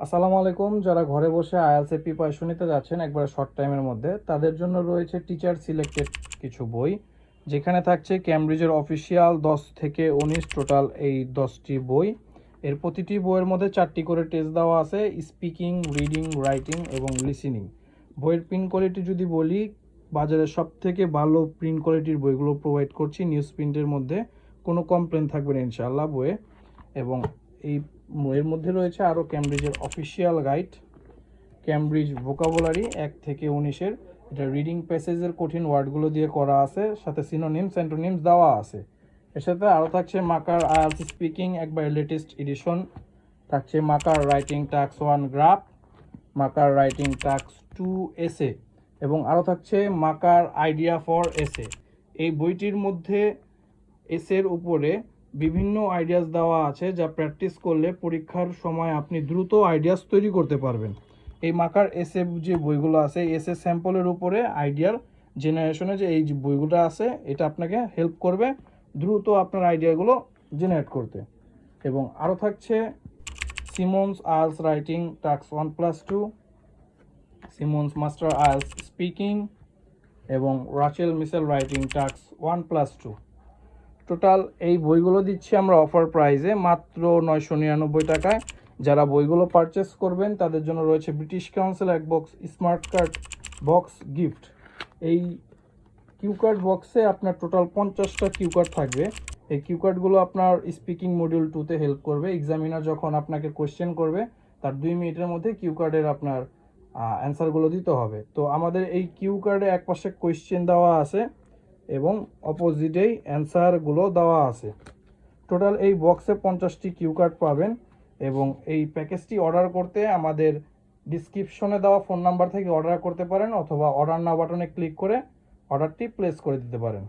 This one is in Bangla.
আসসালামু আলাইকুম। যারা ঘরে বসে আইএলসে প্রিপারেশন নিতে যাচ্ছেন, একবার শর্ট টাইমের মধ্যে, তাদের জন্য রয়েছে টিচার সিলেক্টেড কিছু বই, যেখানে থাকছে ক্যামব্রিজের অফিসিয়াল দশ থেকে উনিশ টোটাল এই দশটি বই। এর প্রতিটি বইয়ের মধ্যে চারটি করে টেস্ট দেওয়া আছে স্পিকিং রিডিং রাইটিং এবং লিসেনিং বইয়ের প্রিন্ট কোয়ালিটি যদি বলি, বাজারে সব থেকে ভালো প্রিন্ট কোয়ালিটির বইগুলো প্রোভাইড করছি। নিউজ প্রিন্টের মধ্যে কোনো কমপ্লেন থাকবে না ইনশাআল্লাহ বইয়ে। এবং এই এর মধ্যে রয়েছে আরও ক্যামব্রিজের অফিসিয়াল গাইড ক্যামব্রিজ ভোকাবুলারি এক থেকে উনিশের। এটা রিডিং প্যাসেজের কঠিন ওয়ার্ডগুলো দিয়ে করা আছে, সাথে সিনোনিমস অ্যান্টোনিমস দেওয়া আছে। এর সাথে আরও থাকছে মাকার আইএলস স্পিকিং একবার লেটেস্ট এডিশন থাকছে Makkar writing tasks one graph Makkar writing tasks two এসে এবং আরও থাকছে মাকার আইডিয়া ফর এসে এই বইটির মধ্যে এসের উপরে বিভিন্ন আইডিয়াস দেওয়া আছে যা প্র্যাকটিস করলে পরীক্ষার সময় আপনি দ্রুত আইডিয়াস তৈরি করতে পারবেন। এই মাকার এসে যে বইগুলো আছে এসে স্যাম্পলের উপরে আইডিয়ার জেনারেশনে যে এই বইগুলো আছে, এটা আপনাকে হেল্প করবে দ্রুত আপনার আইডিয়াগুলো জেনারেট করতে। এবং আরও থাকছে Simon's IELTS writing tasks one plus two Simon's master IELTS speaking এবং Rachel Mitchell writing tasks one plus two total এই বইগুলো দিচ্ছি আমরা অফার প্রাইসে মাত্র নয়শো নিরানব্বই টাকায়। যারা বইগুলো পারচেস করবেন, তাদের জন্য রয়েছে ব্রিটিশ কাউন্সিল এক box smart card box gift এই কিউ কার্ড বক্সে আপনার টোটাল পঞ্চাশটা কিউ কার্ড থাকবে। এই কিউ কার্ডগুলো আপনার স্পিকিং মডিউল টুতে হেল্প করবে। এক্সামিনার যখন আপনাকে কোয়েশ্চেন করবে, তার দুই মিনিটের মধ্যে কিউ কার্ডের আপনার অ্যান্সারগুলো দিতে হবে। তো আমাদের এই কিউ কার্ডে এক পাশে কোয়েশ্চেন দেওয়া আছে। এবং অপোজিটেই অ্যান্সারগুলো দেওয়া আছে। টোটাল এই বক্সে পঞ্চাশটি কিউ কার্ড পাবেন এবং এই প্যাকেজটি অর্ডার করতে আমাদের ডিসক্রিপশনে দেওয়া ফোন নাম্বার থেকে অর্ডার করতে পারেন অথবা অর্ডার না বাটনে ক্লিক করে অর্ডারটি প্লেস করে দিতে পারেন।